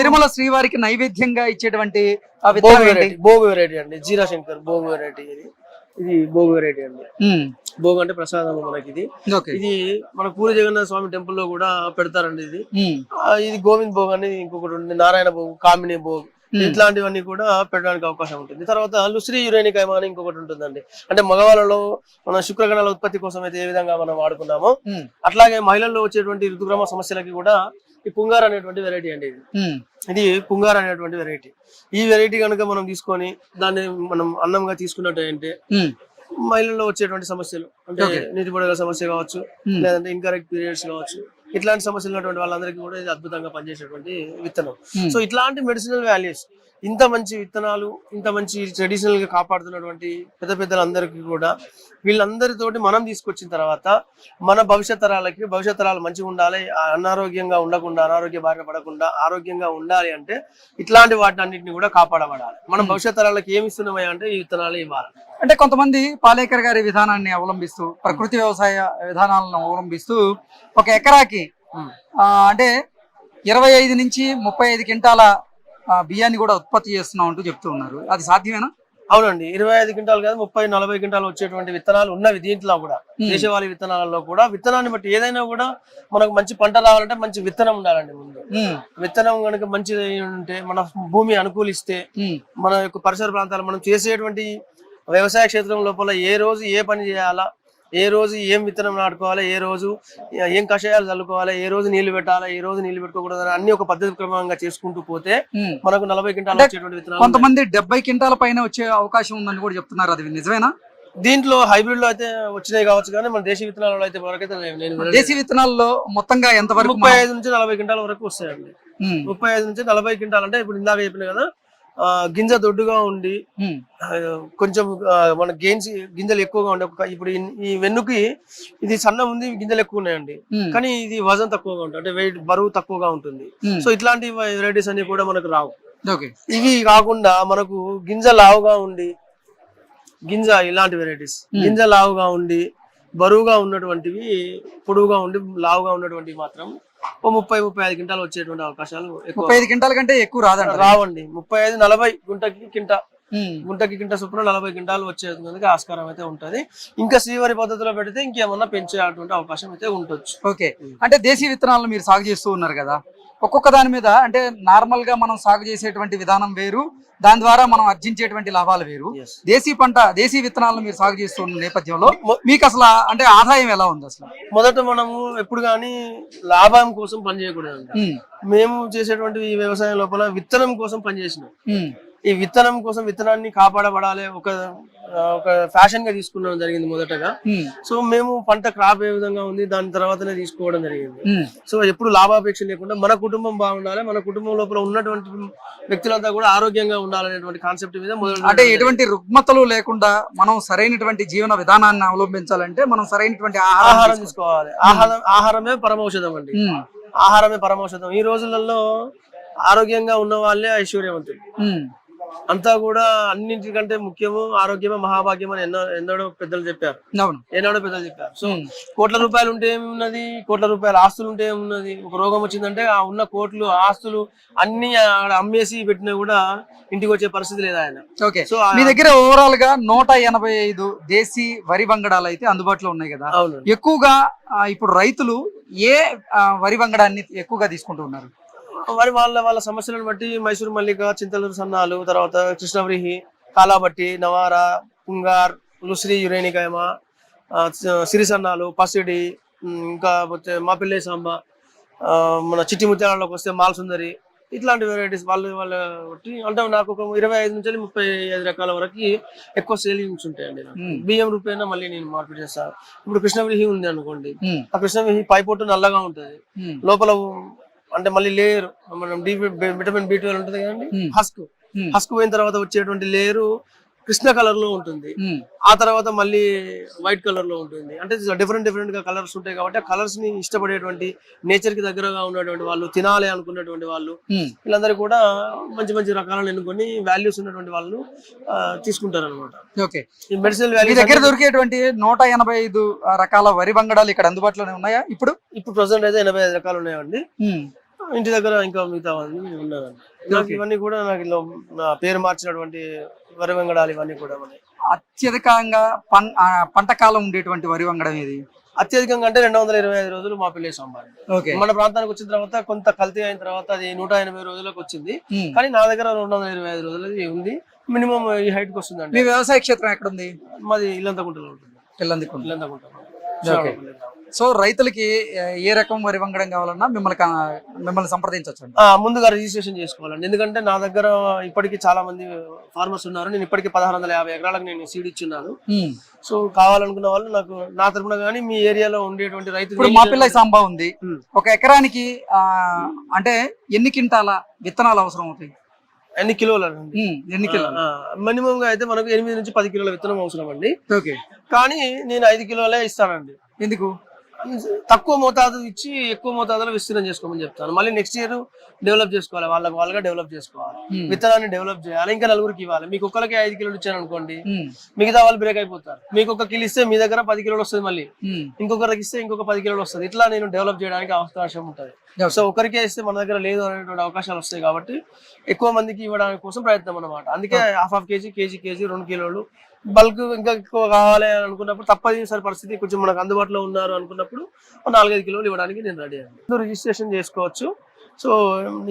తిరుమల శ్రీవారికి నైవేద్యంగా ఇచ్చేటువంటి భోగు వెరైటీ అండి జీరా శంకర్ భోగు వెరైటీ ఇది. ఇది భోగు వెరైటీ అండి. భోగు అంటే ప్రసాదం మనకి ఇది ఇది మన పూరి జగన్నాథ స్వామి టెంపుల్లో కూడా పెడతారండి ఇది. ఇది గోవింద్ భోగ్ అని ఇంకొకటి ఉంది నారాయణ భోగ్ కామిని భోగ్. ఇట్లాంటివన్నీ కూడా పెట్టడానికి అవకాశం ఉంటుంది. తర్వాత లుశ్రీ యురేనికైమ అని ఇంకొకటి ఉంటుందండి. అంటే మగవాళ్ళలో మన శుక్రగణాల ఉత్పత్తి కోసం అయితే ఏ విధంగా మనం వాడుకున్నామో అట్లాగే మహిళల్లో వచ్చేటువంటి ఋతుక్రమ సమస్యలకి కూడా ఈ పుంగార్ అనేటువంటి వెరైటీ అండి ఇది. ఇది పుంగార్ అనేటువంటి వెరైటీ ఈ వెరైటీ కనుక మనం తీసుకొని దాన్ని మనం అన్నంగా తీసుకున్నట్టు మహిళల్లో వచ్చేటువంటి సమస్యలు. అంటే నీటి పొడగల సమస్య కావచ్చు. లేదంటే ఇంకరెక్ట్ పీరియడ్స్ కావచ్చు. ఇట్లాంటి సమస్యలు ఉన్నటువంటి వాళ్ళందరికీ కూడా ఇది అద్భుతంగా పనిచేసేటువంటి విత్తనం. Hmm. సో ఇట్లాంటి మెడిసినల్ వాల్యూస్ ఇంత మంచి విత్తనాలు ఇంత మంచి ట్రెడిషనల్గా కాపాడుతున్నటువంటి పెద్ద పెద్దలందరికీ కూడా వీళ్ళందరితోటి మనం తీసుకొచ్చిన తర్వాత మన భవిష్యత్ తరాలకి భవిష్యత్ తరాలు మంచిగా ఉండాలి అనారోగ్యంగా ఉండకుండా అనారోగ్య బారిన పడకుండా ఆరోగ్యంగా ఉండాలి అంటే ఇట్లాంటి వాటిని అన్నింటినీ కూడా కాపాడబడాలి. మనం భవిష్యత్ తరాలకి ఏమి ఇస్తున్నామయ్యా అంటే ఈ విత్తనాలు ఇవ్వాలి. అంటే కొంతమంది పాలేకర్ గారి విధానాన్ని అవలంబిస్తూ ప్రకృతి వ్యవసాయ విధానాలను అవలంబిస్తూ ఒక ఎకరాకి అంటే ఇరవై ఐదు నుంచి ముప్పై ఐదు క్వింటాల బియ్యాన్ని కూడా ఉత్పత్తి చేస్తున్నాం అంటూ చెప్తూ ఉన్నారు. అది సాధ్యమేనా? అవునండి. ఇరవై ఐదు క్వింటాలు కాదు ముప్పై నలభై క్వింటాలు వచ్చేటువంటి విత్తనాలు ఉన్నవి దీంట్లో కూడా. దేశవాళీ విత్తనాలలో కూడా. విత్తనాన్ని బట్టి ఏదైనా కూడా మనకు మంచి పంట రావాలంటే మంచి విత్తనం ఉండాలండి ముందు. విత్తనం కనుక మంచిది ఉంటే మన భూమి అనుకూలిస్తే మన యొక్క పరిసర ప్రాంతాలు మనం చేసేటువంటి వ్యవసాయ క్షేత్రం లోపల ఏ రోజు ఏ పని చేయాలా ఏ రోజు ఏం విత్తనం నాటుకోవాలి ఏ రోజు ఏం కషాయాలు చల్లుకోవాలి ఏ రోజు నీళ్ళు పెట్టాలా ఏ రోజు నీళ్ళు పెట్టుకోకూడదు అని అన్ని ఒక పద్ధతి క్రమంగా చేసుకుంటూ పోతే. మనకు నలభై క్వింటాలు వచ్చేటువంటి విత్తనాలు. కొంతమంది డెబ్బై క్వింటాల పైన వచ్చే అవకాశం ఉందని కూడా చెప్తున్నారు అది నిజమేనా దీంట్లో హైబ్రిడ్లో అయితే వచ్చినాయి కావచ్చు కానీ మన దేశీ విత్తనాలలో అయితే వరకైతే. నేను. దేశీ విత్తనాల్లో మొత్తంగా ఎంత వరకు ముప్పై ఐదు నుంచి నలభై క్వింటాల వరకు వస్తాయండి ముప్పై ఐదు నుంచి నలభై క్వింటాల్ అంటే ఇప్పుడు ఇందాక చెప్పిన కదా గింజ దొడ్డుగా ఉండి కొంచెం మన గెయిన్స్ గింజలు ఎక్కువగా ఉండే ఇప్పుడు ఈ- వెన్నుకి ఇది సన్న ఉంది గింజలు ఎక్కువ ఉన్నాయండి. కానీ ఇది వజన్ తక్కువగా ఉంటుంది అంటే వెయిట్ బరువు తక్కువగా ఉంటుంది. సో ఇట్లాంటి వెరైటీస్ అన్ని కూడా మనకు రావు. ఇవి కాకుండా మనకు గింజ లావుగా ఉండి గింజ ఇలాంటి వెరైటీస్ గింజ లావుగా ఉండి బరువుగా ఉన్నటువంటివి పొడువుగా ఉండి లావుగా ఉన్నటువంటివి మాత్రం ఓ ముప్పై ముప్పై ఐదు క్వింటాలు వచ్చేటువంటి అవకాశాలు ముప్పై ఐదు క్వింటాల కంటే ఎక్కువ రాదంట రావండి. ముప్పై ఐదు నలభై గుంటకి కింట గుంటకి కింట చొప్పున నలభై క్వింటాలు వచ్చేందుకు ఆస్కారం అయితే ఉంటది. ఇంకా శ్రీవారి పద్ధతిలో పెడితే ఇంకేమన్నా పెంచేటువంటి అవకాశం అయితే ఉండొచ్చు. ఓకే. అంటే దేశీ విత్తనాలను మీరు సాగు చేస్తూ ఉన్నారు కదా. ఒక్కొక్క దాని మీద అంటే నార్మల్గా మనం సాగు చేసేటువంటి విధానం వేరు దాని ద్వారా మనం ఆర్జించేటువంటి లాభాలు వేరు. దేశీ పంట దేశీ విత్తనాలను మీరు సాగు చేస్తున్న నేపథ్యంలో మీకు అసలు అంటే ఆదాయం ఎలా ఉంది అసలు? మొదట మనము ఎప్పుడు కానీ లాభం కోసం పని చేయకూడదు ఉమ్, మేము చేసేటువంటి వ్యవసాయం లోపల విత్తనం కోసం పనిచేసినాం. ఈ విత్తనం కోసం విత్తనాన్ని కాపాడబడాలి ఒక ఒక ఫ్యాషన్గా తీసుకున్నాం జరిగింది మొదటగా. సో మేము పంట క్రాప్ ఏ విధంగా ఉంది దాని తర్వాతనే తీసుకోవడం జరిగింది. సో ఎప్పుడు లాభాపేక్ష లేకుండా మన కుటుంబం బాగుండాలి మన కుటుంబం లోపల ఉన్నటువంటి వ్యక్తులంతా కూడా ఆరోగ్యంగా ఉండాలనేటువంటి కాన్సెప్ట్ మీద అంటే ఎటువంటి రుగ్మతలు లేకుండా మనం సరైనటువంటి జీవన విధానాన్ని అవలంబించాలంటే మనం సరైనటువంటి ఆహారం తీసుకోవాలి. ఆహారం ఆహారమే పరమౌషధం అండి. ఆహారమే పరమౌషధం. ఈ రోజులలో ఆరోగ్యంగా ఉన్న వాళ్ళే ఐశ్వర్యవంతులు. అంతా కూడా అన్నింటికంటే ముఖ్యము ఆరోగ్యమే మహాభాగ్యం అని ఎన్నో ఎన్నడో పెద్దలు చెప్పారు. అవును. ఏనాడో పెద్దలు చెప్పారు. సో కోట్ల రూపాయలు ఉంటే ఏమున్నది? కోట్ల రూపాయల ఆస్తులు ఉంటే ఏమున్నది? ఒక రోగం వచ్చిందంటే ఆ ఉన్న కోట్లు ఆస్తులు అన్ని అమ్మేసి పెట్టినా కూడా ఇంటికి వచ్చే పరిస్థితి లేదు ఆయన. ఓకే. సో మీ దగ్గర ఓవరాల్గా నూట ఎనభై ఐదు దేశీ వరి వంగడాలు అయితే అందుబాటులో ఉన్నాయి కదా? అవును ఎక్కువగా ఇప్పుడు రైతులు ఏ వరి వంగడాన్ని ఎక్కువగా తీసుకుంటూ ఉన్నారు? మరి వాళ్ళ వాళ్ళ సమస్యలను బట్టి మైసూరు మల్లిక చింతలూరు సన్నాలు తర్వాత కృష్ణవ్రీహి కాలాబట్టి నవారా పుంగార్ లుశ్రీ యురేనికాయమ సిరి సన్నాలు పసిడి ఇంకా పోతే మాపిల్లే సాంబ ఆ, మన చిట్టి ముత్యాలలోకి వస్తే మాల్సుందరి ఇట్లాంటి వెరైటీస్ వాళ్ళు వాళ్ళ బట్టి అంటే నాకు ఒక ఇరవై ఐదు నుంచి ముప్పై ఐదు రకాల వరకు ఎక్కువ సేలింగ్స్ ఉంటాయండి బియ్యం రూపాయన మళ్ళీ నేను మార్కెట్ చేస్తాను ఇప్పుడు కృష్ణవ్రీహి ఉంది అనుకోండి. ఆ కృష్ణవ్రీహి పైపొట్టు నల్లగా ఉంటుంది. లోపల అంటే మళ్ళీ లేయర్ మనం డి విటమిన్ బి ట్వెల్వ్ ఉంటుంది కదండి? Hmm. హస్క్ ఉమ్, హస్క్ పోయిన తర్వాత వచ్చేటువంటి లేయరు కృష్ణ కలర్లో ఉంటుంది ఆ తర్వాత మళ్ళీ వైట్ కలర్లో ఉంటుంది. అంటే డిఫరెంట్ డిఫరెంట్గా కలర్స్ ఉంటాయి కాబట్టి ఆ కలర్స్ని ఇష్టపడేటువంటి నేచర్కి దగ్గరగా ఉన్నటువంటి వాళ్ళు తినాలి అనుకున్నటువంటి వాళ్ళు. వీళ్ళందరూ కూడా మంచి మంచి రకాలను ఎన్నుకొని వాల్యూస్ ఉన్నటువంటి వాళ్ళు తీసుకుంటారు అనమాట ఓకే. మెడిసినల్ వాల్యూస్ దగ్గర దొరికేటువంటి నూట ఎనభై ఐదు రకాల వరి వంగడాలు ఇక్కడ అందుబాటులోనే ఉన్నాయా ఇప్పుడు? ఇప్పుడు ప్రజెంట్ అయితే ఎనభై ఐదు రకాలు ఉన్నాయండి. ఇంటి దగ్గర ఇంకా మిగతా నాకు ఇవన్నీ కూడా నాకు నా పేరు మార్చినటువంటి వరి వెంగడాలు ఇవన్నీ కూడా ఉన్నాయి. అత్యధికంగా పంట కాలం ఉండేటువంటి వరి వంగడం ఇది అత్యధికంగా అంటే రెండు వందల ఇరవై ఐదు రోజులు మా పిల్లి సాంబార్ ఓకే. మన ప్రాంతానికి వచ్చిన తర్వాత కొంత కల్తీ అయిన తర్వాత అది నూట ఎనభై రోజులకు వచ్చింది. కానీ నా దగ్గర రెండు వందల ఇరవై ఐదు రోజులది ఉంది. మినిమం ఈ హైట్కి వస్తుందండి. మీ వ్యవసాయ క్షేత్రం ఎక్కడుంది? మాది ఇల్లంత గుంటలో ఉంటుంది పిల్లందికుంట ఇల్లంత గుంట ఓకే. సో రైతులకి ఏ- రకం వరి వంగడం కావాలన్నా మిమ్మల్ని మిమ్మల్ని సంప్రదించవచ్చు ఆ, ముందుగా రిజిస్ట్రేషన్ చేసుకోవాలండి. ఎందుకంటే నా దగ్గర ఇప్పటికి చాలా మంది ఫార్మర్స్ ఉన్నారు. నేను ఇప్పటికి పదహారు వందల యాభై ఎకరాలకు నేను సీడ్ ఇచ్చున్నాను. సో కావాలనుకున్న వాళ్ళు నాకు నా తరపున కానీ మీ ఏరియాలో ఉండేటువంటి రైతులు ఇప్పుడు మా పిల్ల సాంబా ఉంది. ఒక ఎకరానికి అంటే ఎన్ని క్వింటాల విత్తనాలు అవసరం అవుతాయి? ఎన్ని కిలోలు ఎన్ని కిలోలు? మినిమం గా అయితే మనకు ఎనిమిది నుంచి పది కిలోల విత్తనం అవసరం అండి. ఓకే. కానీ నేను ఐదు కిలోలే ఇస్తానండి. ఎందుకు? తక్కువ మోతాదు ఇచ్చి ఎక్కువ మోతాదులో విస్తీర్ణం చేసుకోమని చెప్తాను. మళ్ళీ నెక్స్ట్ ఇయర్ డెవలప్ చేసుకోవాలి. వాళ్ళకి వాళ్ళగా డెవలప్ చేసుకోవాలి. ఉమ్, విత్తనాన్ని డెవలప్ చేయాలి. ఇంకా నలుగురికి ఇవ్వాలి. మీకు ఒక్కరికి ఐదు కిలోలు ఇచ్చాను అనుకోండి ఉమ్, మిగతా వాళ్ళు బ్రేక్ అయిపోతారు. మీకు ఒక కిలో ఇస్తే మీ దగ్గర పది కిలోలు వస్తుంది మళ్ళీ. ఉమ్, ఇంకొకరికి ఇస్తే ఇంకొక పది కిలోలు వస్తుంది. ఇట్లా నేను డెవలప్ చేయడానికి అవకాశం ఉంటుంది. సో ఒకరికే ఇస్తే మన దగ్గర లేదు అనేటువంటి అవకాశాలు వస్తాయి కాబట్టి ఎక్కువ మందికి ఇవ్వడానికి కోసం ప్రయత్నం అన్నమాట. అందుకే half half KG KG KG రెండు కిలోలు బల్క్ ఇంకా ఎక్కువ కావాలి అనుకున్నప్పుడు అనుకున్నప్పుడు తప్పనిసరి పరిస్థితి కొంచెం మనకు అందుబాటులో ఉన్నారు అనుకున్నప్పుడు నాలుగైదు కిలోలు ఇవ్వడానికి నేను రెడీ అండి రిజిస్ట్రేషన్ చేసుకోవచ్చు. సో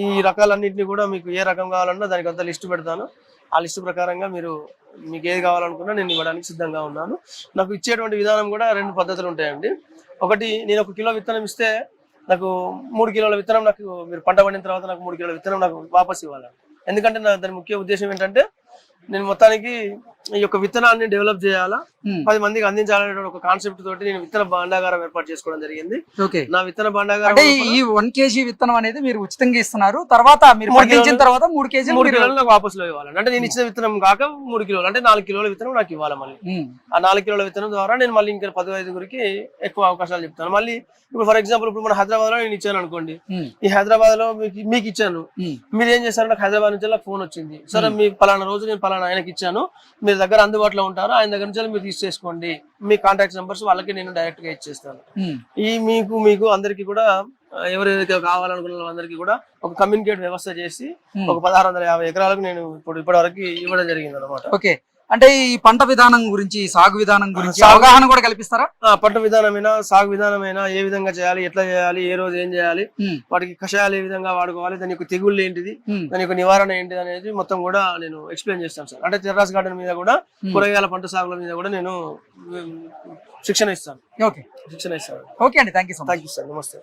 ఈ రకాలన్నింటినీ కూడా మీకు ఏ రకం కావాలన్నా దానికి అంత లిస్ట్ పెడతాను. ఆ లిస్ట్ ప్రకారంగా మీరు మీకు ఏది కావాలనుకున్నా నేను ఇవ్వడానికి సిద్ధంగా ఉన్నాను. నాకు ఇచ్చేటువంటి విధానం కూడా రెండు పద్ధతులు ఉంటాయండి. ఒకటి నేను ఒక కిలో విత్తనం ఇస్తే నాకు మూడు కిలోల విత్తనం నాకు మీరు పంట పండిన తర్వాత నాకు మూడు కిలోల విత్తనం నాకు వాపస్ ఇవ్వాలి ఎందుకంటే నా దాని ముఖ్య ఉద్దేశం ఏంటంటే నేను మొత్తానికి ఈ యొక్క విత్తనాన్ని డెవలప్ చేయాలా? పది మందికి అందించాలనే ఒక కాన్సెప్ట్ తోటి నేను విత్తన భాండాగారం ఏర్పాటు చేసుకోవడం జరిగింది. ఓకే. నా విత్తన భాండాగారం అంటే ఈ- వన్ కేజీ విత్తనం అనేది మీరు ఉచితంగా ఇస్తున్నారు. తర్వాత మీరు పండించిన తర్వాత మూడు కేజీలు మూడు కిలోలు నాకు వాపసులో ఇవ్వాలి అంటే నేను ఇచ్చిన విత్తనం కాక మూడు కిలోలు అంటే నాలుగు కిలోల విత్తనం నాకు ఇవ్వాలి మళ్ళీ. ఆ నాలుగు కిలోల విత్తనం ద్వారా నేను మళ్ళీ ఇంకా పది ఐదుగురికి ఎక్కువ అవకాశాలు చెప్తాను. మళ్ళీ ఇప్పుడు ఫర్ ఎగ్జాంపుల్ ఇప్పుడు మన హైదరాబాద్లో నేను ఇచ్చాను అనుకోండి. ఈ హైదరాబాద్లో మీకు మీకు ఇచ్చాను. మీరు ఏం చేస్తారు నాకు హైదరాబాద్ నుంచి నాకు ఫోన్ వచ్చింది. సరే మీ పలానా రోజు నేను పలానా ఆయనకి ఇచ్చాను. మీరు దగ్గర అందుబాటులో ఉంటారు. ఆయన దగ్గర నుంచి మీరు తీసేసుకోండి. మీ కాంటాక్ట్ నెంబర్స్ వాళ్ళకి నేను డైరెక్ట్గా ఇచ్చేస్తాను. ఈ మీకు మీకు అందరికి కూడా ఎవరైతే కావాలనుకున్న వాళ్ళందరికీ కూడా ఒక కమ్యూనికేట్ వ్యవస్థ చేసి. ఒక పదహారు వందల యాభై ఎకరాలకు నేను ఇప్పుడు ఇప్పటి వరకు ఇవ్వడం జరిగింది అనమాట ఓకే. అంటే ఈ పంట విధానం గురించి సాగు విధానం గురించి అవగాహన కూడా కల్పిస్తారా? పంట విధానమైనా సాగు విధానమైనా ఏ విధంగా చేయాలి ఎట్లా చేయాలి ఏ రోజు ఏం చేయాలి వాటికి కషాయాలు ఏ విధంగా వాడుకోవాలి దాని యొక్క తెగుళ్ళు ఏంటిది దాని యొక్క నివారణ ఏంటిది అనేది మొత్తం కూడా నేను ఎక్స్ప్లెయిన్ చేస్తాను సార్. అంటే టెర్రాస్ గార్డెన్ మీద కూడా. కూరగాయల పంట సాగుల మీద కూడా నేను శిక్షణ ఇస్తాను. ఓకే. శిక్షణ ఇస్తాను. ఓకే అండి. Thank you thank you sir నమస్తే.